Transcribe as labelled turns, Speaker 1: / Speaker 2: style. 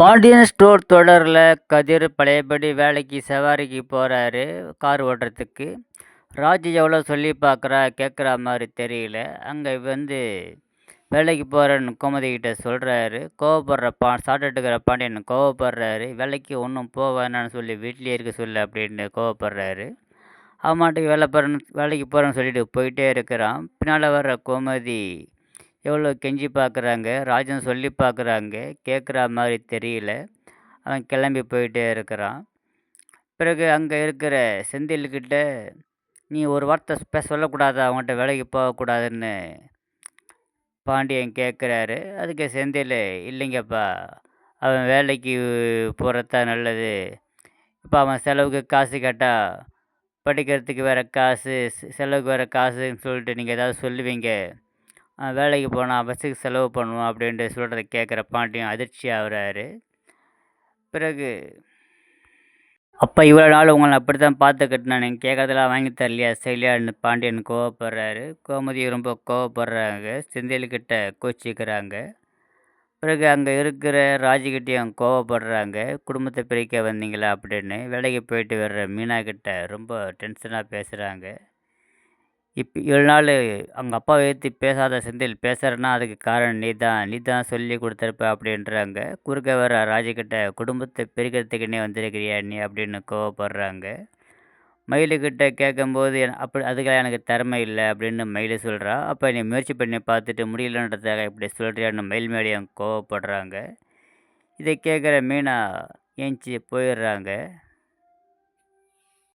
Speaker 1: Pandian store தொடரில் கதிர் பழையபடி வேலைக்கு சவாரிக்கு போகிறாரு கார் ஓட்டுறதுக்கு. ராஜு எவ்வளோ சொல்லி பார்க்குறா கேட்குற மாதிரி தெரியல. அங்கே வந்து வேலைக்கு போகிறேன்னு கோமதி சொல்கிறாரு கோவப்படுற பா சாப்பிட்டுக்கிற பாண்டியன் கோவப்படுறாரு. வேலைக்கு ஒன்றும் போக வேணாம்னு சொல்லி வீட்லேயே இருக்க சொல்லு அப்படின்னு கோவப்படுறாரு. அவன் மாட்டுக்கு வேலை போகிறேன்னு வேலைக்கு போகிறேன்னு சொல்லிட்டு போயிட்டே இருக்கிறான். பின்னால் வர்ற கோமதி எவ்வளோ கெஞ்சி பார்க்குறாங்க ராஜன் சொல்லி பார்க்குறாங்க கேட்குற மாதிரி தெரியல. அவன் கிளம்பி போயிட்டே இருக்கிறான். பிறகு அங்கே இருக்கிற செந்தில்கிட்ட நீ ஒரு வார்த்தை பேச சொல்லக்கூடாது? அவன்கிட்ட வேலைக்கு போகக்கூடாதுன்னு பாண்டியன் கேட்குறாரு. அதுக்கு செந்தில் இல்லைங்கப்பா அவன் வேலைக்கு போகிறதா நல்லது. இப்போ அவன் செலவுக்கு காசு கேட்டால் படிக்கிறதுக்கு வேறு காசு செலவுக்கு வேறு காசுன்னு சொல்லிட்டு நீங்கள் ஏதாவது சொல்லுவீங்க. வேலைக்கு போனால் பஸ்ஸுக்கு செலவு பண்ணுவோம் அப்படின்ட்டு சொல்கிறத கேட்குற பாண்டியன் அதிர்ச்சி ஆகுறாரு. பிறகு அப்போ இவ்வளோ நாள் உங்களை அப்படி தான் பார்த்துக்கிட்டு நான் நீங்கள் கேட்கறதெல்லாம் வாங்கி தரலையா? செய்யலையான்னு பாண்டியன் கோவப்படுறாரு. கோமதி ரொம்ப கோவப்படுறாங்க. செந்தில்கிட்ட கோச்சிக்கிறாங்க. பிறகு அங்கே இருக்கிற ராஜிக்கிட்டேயும் கோவப்படுறாங்க. குடும்பத்தை பிரிக்க வந்தீங்களா? அப்படின்னு. வேலைக்கு போயிட்டு வர்ற மீனாக்கிட்ட ரொம்ப டென்ஷனாக பேசுகிறாங்க இப்போ ஏழு நாள் அவங்க அப்பாவை ஏற்றி பேசாத செந்தில் பேசுகிறேன்னா அதுக்கு காரணம் நீ தான் நீ தான் சொல்லி கொடுத்துருப்ப அப்படின்றாங்க. குறுக்க வர ராஜிக்கிட்ட குடும்பத்தை பிரிக்கிறதுக்குன்னே வந்திருக்கிறியா நீ அப்படின்னு கோவப்படுறாங்க. மயிலுக்கிட்ட கேட்கும்போது அப்படி அதுக்கெல்லாம் எனக்கு திறமை இல்லை அப்படின்னு மயில் சொல்கிறா அப்போ நீ முயற்சி பண்ணி பார்த்துட்டு முடியலன்றதுக்காக இப்படி சொல்கிறியான்னு மயில் மேலேயும் கோவப்படுறாங்க. இதை கேட்குற மீனா ஏஞ்சி போயிடுறாங்க.